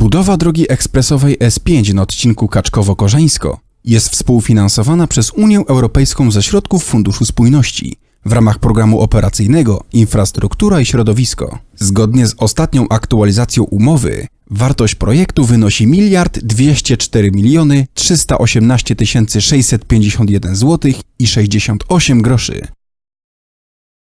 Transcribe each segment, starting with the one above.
Budowa drogi ekspresowej S5 na odcinku Kaczkowo-Korzeńsko jest współfinansowana przez Unię Europejską ze środków Funduszu Spójności w ramach programu operacyjnego Infrastruktura i Środowisko. Zgodnie z ostatnią aktualizacją umowy, wartość projektu wynosi 1 204 miliony 318 651 zł i 68 groszy.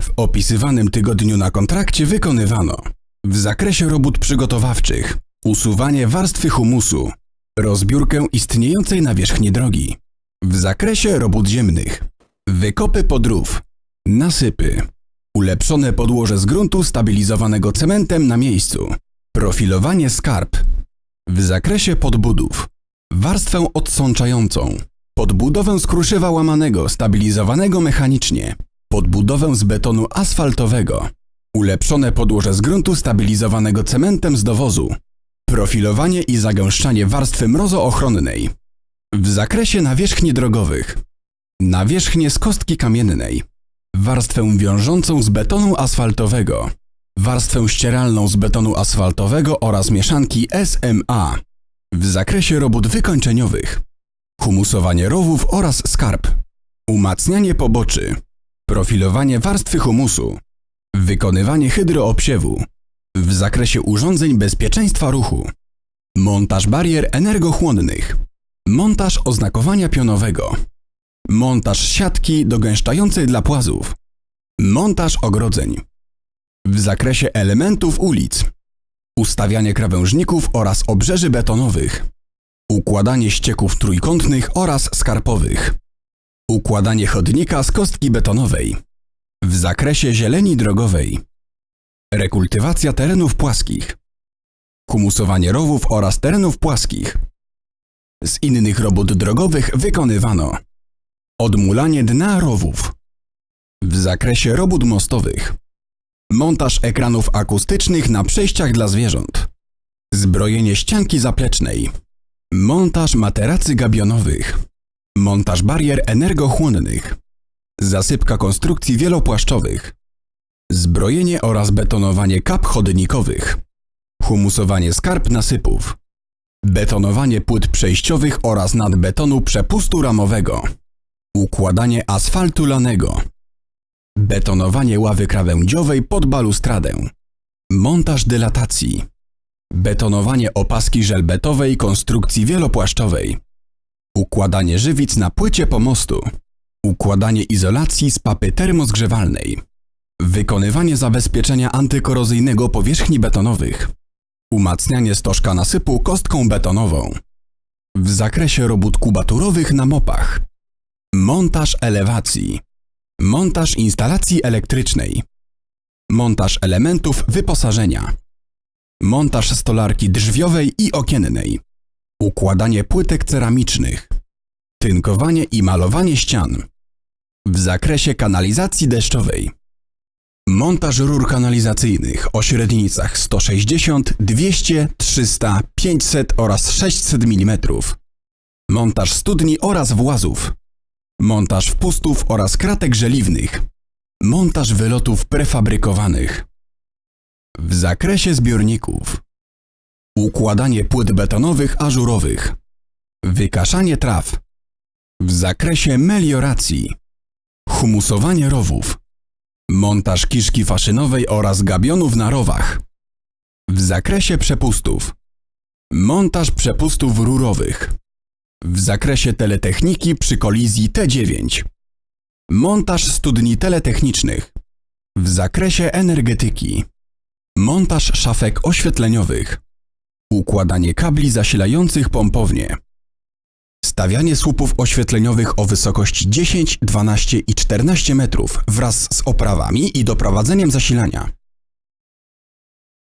W opisywanym tygodniu na kontrakcie wykonywano w zakresie robót przygotowawczych usuwanie warstwy humusu, rozbiórkę istniejącej nawierzchni drogi, w zakresie robót ziemnych, wykopy podrów, nasypy, ulepszone podłoże z gruntu stabilizowanego cementem na miejscu, profilowanie skarb, w zakresie podbudów, warstwę odsączającą, podbudowę z kruszywa łamanego stabilizowanego mechanicznie, podbudowę z betonu asfaltowego, ulepszone podłoże z gruntu stabilizowanego cementem z dowozu, profilowanie i zagęszczanie warstwy mrozoochronnej. W zakresie nawierzchni drogowych, nawierzchnię z kostki kamiennej, warstwę wiążącą z betonu asfaltowego, warstwę ścieralną z betonu asfaltowego oraz mieszanki SMA. W zakresie robót wykończeniowych, humusowanie rowów oraz skarb, umacnianie poboczy, profilowanie warstwy humusu, wykonywanie hydroobsiewu, w zakresie urządzeń bezpieczeństwa ruchu, montaż barier energochłonnych, montaż oznakowania pionowego, montaż siatki dogęszczającej dla płazów, montaż ogrodzeń. W zakresie elementów ulic, ustawianie krawężników oraz obrzeży betonowych, układanie ścieków trójkątnych oraz skarpowych, układanie chodnika z kostki betonowej. W zakresie zieleni drogowej, rekultywacja terenów płaskich, humusowanie rowów oraz terenów płaskich. Z innych robót drogowych wykonywano odmulanie dna rowów. W zakresie robót mostowych, montaż ekranów akustycznych na przejściach dla zwierząt, zbrojenie ścianki zaplecznej, montaż materacy gabionowych, montaż barier energochłonnych, zasypka konstrukcji wielopłaszczowych, zbrojenie oraz betonowanie kap chodnikowych, humusowanie skarb nasypów, betonowanie płyt przejściowych oraz nadbetonu przepustu ramowego, układanie asfaltu lanego, betonowanie ławy krawędziowej pod balustradę, montaż dylatacji, betonowanie opaski żelbetowej konstrukcji wielopłaszczowej, układanie żywic na płycie pomostu, układanie izolacji z papy termozgrzewalnej, wykonywanie zabezpieczenia antykorozyjnego powierzchni betonowych, umacnianie stożka nasypu kostką betonową. W zakresie robót kubaturowych na mopach, montaż elewacji, montaż instalacji elektrycznej, montaż elementów wyposażenia, montaż stolarki drzwiowej i okiennej, układanie płytek ceramicznych, tynkowanie i malowanie ścian. W zakresie kanalizacji deszczowej. Montaż rur kanalizacyjnych o średnicach 160, 200, 300, 500 oraz 600 mm. Montaż studni oraz włazów. Montaż wpustów oraz kratek żeliwnych. Montaż wylotów prefabrykowanych. W zakresie zbiorników. Układanie płyt betonowych ażurowych. Wykaszanie traw. W zakresie melioracji. Humusowanie rowów. Montaż kiszki faszynowej oraz gabionów na rowach. W zakresie przepustów. Montaż przepustów rurowych. W zakresie teletechniki przy kolizji T9. Montaż studni teletechnicznych. W zakresie energetyki. Montaż szafek oświetleniowych. Układanie kabli zasilających pompownie. Stawianie słupów oświetleniowych o wysokości 10, 12 i 14 metrów wraz z oprawami i doprowadzeniem zasilania.